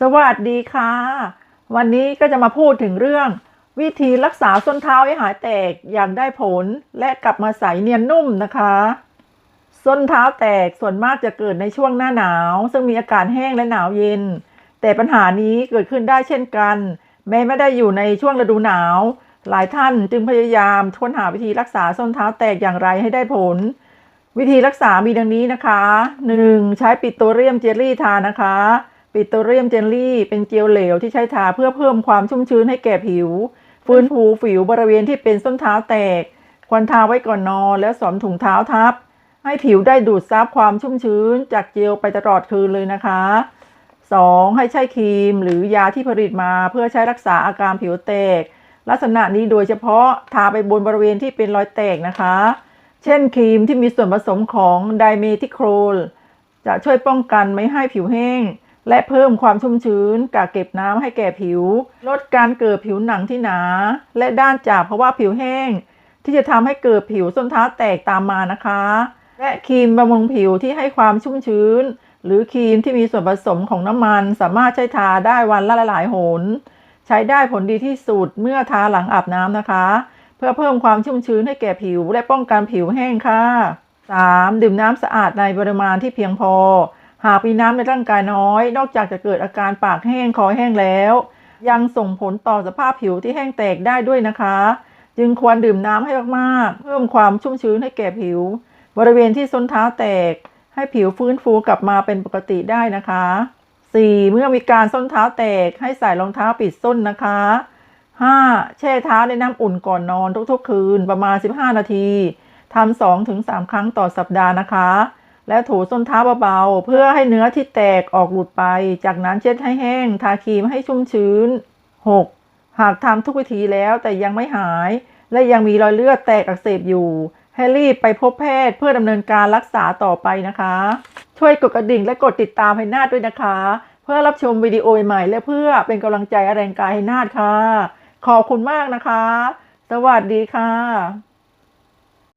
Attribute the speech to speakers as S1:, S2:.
S1: สวัสดีค่ะ วันนี้ก็จะมาพูดถึงเรื่อง วิธีรักษาส้นเท้าให้หายแตกอย่างได้ผลและกลับมาใสเนียนนุ่มนะคะ ส้นเท้าแตกส่วนมากจะเกิดในช่วงหน้าหนาว ซึ่งมีอากาศแห้งและหนาวเย็น แต่ปัญหานี้เกิดขึ้นได้เช่นกัน แม้ไม่ได้อยู่ในช่วงฤดูหนาว หลายท่านจึงพยายามค้นหาวิธีรักษาส้นเท้าแตกอย่างไรให้ได้ผล วิธีรักษามีดังนี้นะคะ 1. ใช้ปิโตรเลียมเจลลี่ทานะคะ ปิโตรเลียมเจลลี่ เป็นเจลเหลวที่ใช้ทาเพื่อเพิ่มความชุ่มชื้นให้แก่ผิว ฟื้นฟูผิวบริเวณที่เป็นส้นเท้าแตก ควรทาไว้ก่อนนอนแล้วสวมถุงเท้าทับ ให้ผิวได้ดูดซับความชุ่มชื้น จากเจลไปตลอดคืนเลยนะคะ 2. ให้ใช้ครีมหรือยาที่ผลิตมาเพื่อใช้รักษาอาการผิวแตก ลักษณะนี้โดยเฉพาะทาไปบนบริเวณที่เป็นรอยแตกนะคะ เช่นครีมที่มีส่วนผสมของไดเมทิโครลจะช่วยป้องกันไม่ให้ผิวแห้ง และเพิ่มความชุ่มชื้นกักเก็บน้ำให้แก่ผิว ลดการเกิดผิวหนังที่หนา และด้านจากเพราะว่าผิวแห้ง ที่จะทำให้เกิดผิวส้นเท้าแตกตามมานะคะ และครีมบำรุงผิวที่ให้ความชุ่มชื้น หรือครีมที่มีส่วนผสมของน้ำมัน สามารถใช้ทาได้วันละหลายๆหน ใช้ได้ผลดีที่สุดเมื่อทาหลังอาบน้ำนะคะ เพื่อเพิ่มความชุ่มชื้นให้แก่ผิว และป้องกันผิวแห้งค่ะ 3. ดื่มน้ำสะอาดในปริมาณที่เพียงพอ หากมีน้ำในร่างกายน้อย นอกจากจะเกิดอาการปากแห้งคอแห้งแล้ว ยังส่งผลต่อสภาพผิวที่แห้งแตกได้ด้วยนะคะ จึงควรดื่มน้ำให้มากๆ เพิ่มความชุ่มชื้นให้แก่ผิว บริเวณที่ส้นเท้าแตก ให้ผิวฟื้นฟูกลับมาเป็นปกติได้นะคะ 4. เมื่อมีการส้นเท้าแตกให้ใส่รองเท้าปิดส้นนะคะ 5. แช่เท้าในน้ำอุ่นก่อนนอนทุกๆ คืนประมาณ 15 นาทีทำสองถึงสามครั้งต่อสัปดาห์นะคะ และถูส้นเท้าเบาๆ เพื่อให้เนื้อที่แตกออกหลุดไป จากนั้นเช็ดให้แห้ง ทาครีมให้ชุ่มชื้น 6. หากทำทุกวิธีแล้วแต่ยังไม่หาย และยังมีรอยเลือดแตกอักเสบอยู่ ให้รีบไปพบแพทย์เพื่อดำเนินการรักษาต่อไปนะคะ ช่วยกดกระดิ่งและกดติดตามให้นาดด้วยนะคะ เพื่อรับชมวิดีโอใหม่และเพื่อเป็นกำลังใจแรงกายให้นาดค่ะ ขอบคุณมากนะคะ สวัสดีค่ะ